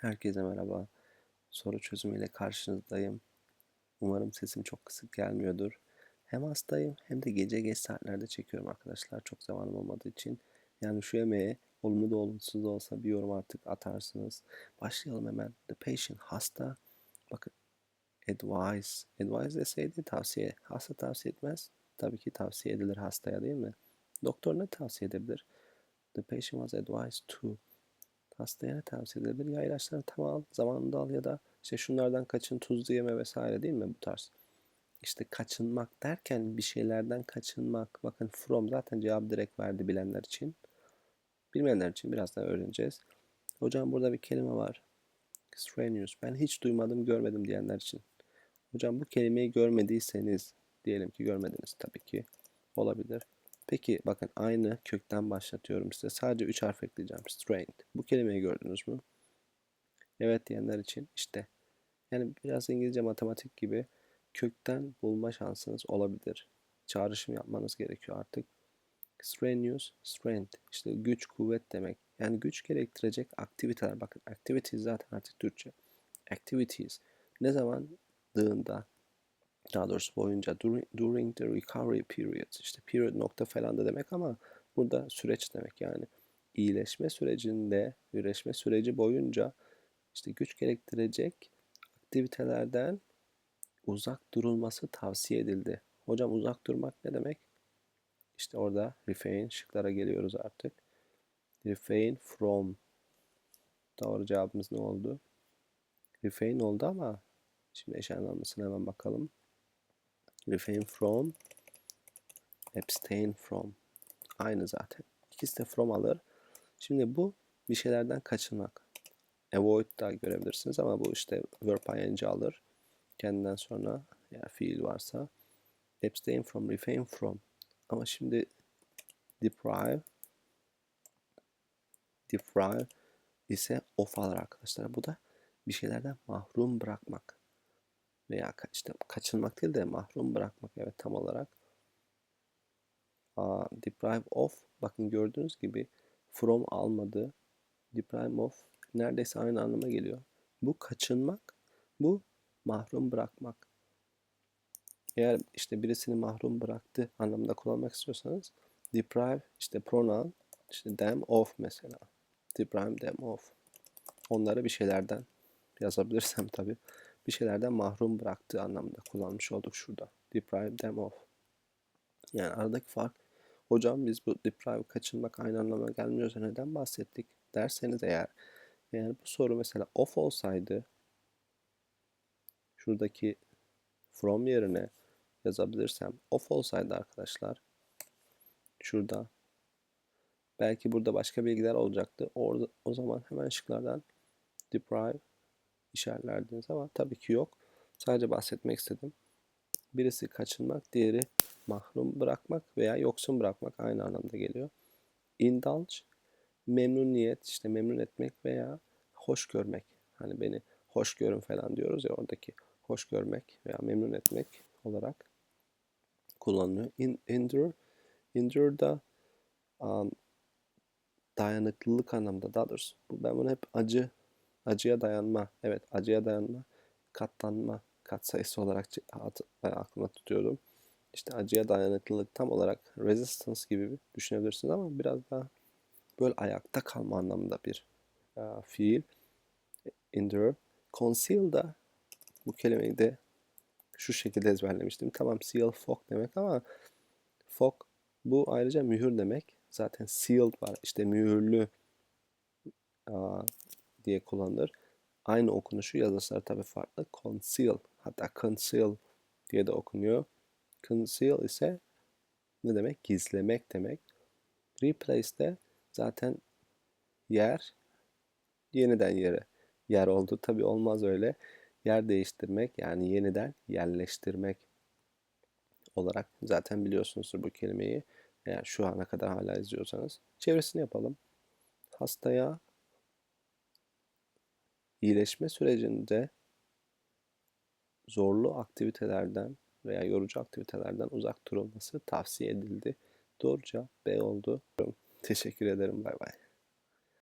Herkese merhaba. Soru çözümüyle karşınızdayım. Umarım sesim çok kısık gelmiyordur. Hem hastayım hem de gece geç saatlerde çekiyorum arkadaşlar. Çok zamanım olmadığı için. Yani şu emeğe olumlu da olumsuz da olsa bir yorum artık atarsınız. Başlayalım hemen. The patient hasta. Bakın advise. Advise deseydi tavsiye. Hasta tavsiye etmez. Tabii ki tavsiye edilir hastaya değil mi? Doktor ne tavsiye edebilir? The patient was advised to hastaya ne tavsiye edilebilir? Ya ilaçlarını tam al, zamanında al ya da işte şunlardan kaçın, tuzlu yeme vesaire değil mi bu tarz? İşte kaçınmak derken bir şeylerden kaçınmak. Bakın from zaten cevabı direkt verdi bilenler için. Bilmeyenler için birazdan öğreneceğiz. Hocam burada bir kelime var. Strenuous. Ben hiç duymadım, görmedim diyenler için. Hocam bu kelimeyi görmediyseniz, diyelim ki görmediniz tabii ki. Olabilir. Peki bakın aynı kökten başlatıyorum size. Sadece 3 harf ekleyeceğim. Strained. Bu kelimeyi gördünüz mü? Evet diyenler için işte. Yani biraz İngilizce matematik gibi kökten bulma şansınız olabilir. Çağrışım yapmanız gerekiyor artık. Strenuous, strength. İşte güç, kuvvet demek. Yani güç gerektirecek aktiviteler. Bakın activities zaten artık Türkçe. Activities. Ne zaman? Dığında, daha doğrusu boyunca during, during the recovery period işte period nokta falan da demek ama burada süreç demek yani iyileşme sürecinde iyileşme süreci boyunca işte güç gerektirecek aktivitelerden uzak durulması tavsiye edildi. Hocam uzak durmak ne demek? İşte orada refrain şıklara geliyoruz artık. Refrain from. Doğru cevabımız ne oldu? Refrain oldu ama şimdi eş anlamlısına hemen bakalım refrain from, abstain from. Aynı zaten. İkisi de from alır. Şimdi bu bir şeylerden kaçınmak. Avoid da görebilirsiniz ama bu işte verb ing alır. Kendinden sonra eğer fiil varsa abstain from, refrain from. Ama şimdi deprive deprive ise of alır arkadaşlar. Bu da bir şeylerden mahrum bırakmak veya işte kaçınmak değil de mahrum bırakmak evet tam olarak. Aa, deprive of bakın gördüğünüz gibi from almadı. Deprive of neredeyse aynı anlama geliyor. Bu kaçınmak, bu mahrum bırakmak. Eğer işte birisini mahrum bıraktı anlamında kullanmak istiyorsanız deprive işte pronoun işte them of mesela. Deprive them of. Onları bir şeylerden yazabilirsem tabii bir şeylerden mahrum bıraktığı anlamında kullanmış olduk şurada. Deprive them of. Yani aradaki fark hocam biz bu deprive kaçınmak aynı anlama gelmiyorsa neden bahsettik derseniz eğer eğer bu soru mesela off olsaydı şuradaki from yerine yazabilirsem off olsaydı arkadaşlar şurada belki burada başka bilgiler olacaktı. Orada o zaman hemen şıklardan deprive işaretlerdiniz ama tabii ki yok. Sadece bahsetmek istedim. Birisi kaçınmak, diğeri mahrum bırakmak veya yoksun bırakmak aynı anlamda geliyor. Indulge, memnuniyet, işte memnun etmek veya hoş görmek. Hani beni hoş görün falan diyoruz ya oradaki hoş görmek veya memnun etmek olarak kullanılıyor. In, endure, endure da um, dayanıklılık anlamda daha doğrusu ben bunu hep acı Acıya dayanma. Evet acıya dayanma. Katlanma katsayısı olarak aklıma tutuyordum. İşte acıya dayanıklılık tam olarak resistance gibi düşünebilirsiniz ama biraz daha böyle ayakta kalma anlamında bir uh, fiil. Endure. Conceal da bu kelimeyi de şu şekilde ezberlemiştim. Tamam seal fog demek ama fog bu ayrıca mühür demek. Zaten sealed var. İşte mühürlü diye kullanılır. Aynı okunuşu yazıslar tabi farklı. Conceal hatta conceal diye de okunuyor. Conceal ise ne demek? Gizlemek demek. Replace de zaten yer yeniden yere yer oldu. Tabi olmaz öyle. Yer değiştirmek yani yeniden yerleştirmek olarak zaten biliyorsunuzdur bu kelimeyi. Eğer şu ana kadar hala izliyorsanız. Çevresini yapalım. Hastaya iyileşme sürecinde zorlu aktivitelerden veya yorucu aktivitelerden uzak durulması tavsiye edildi. Doğru B oldu. Teşekkür ederim. Bay bay.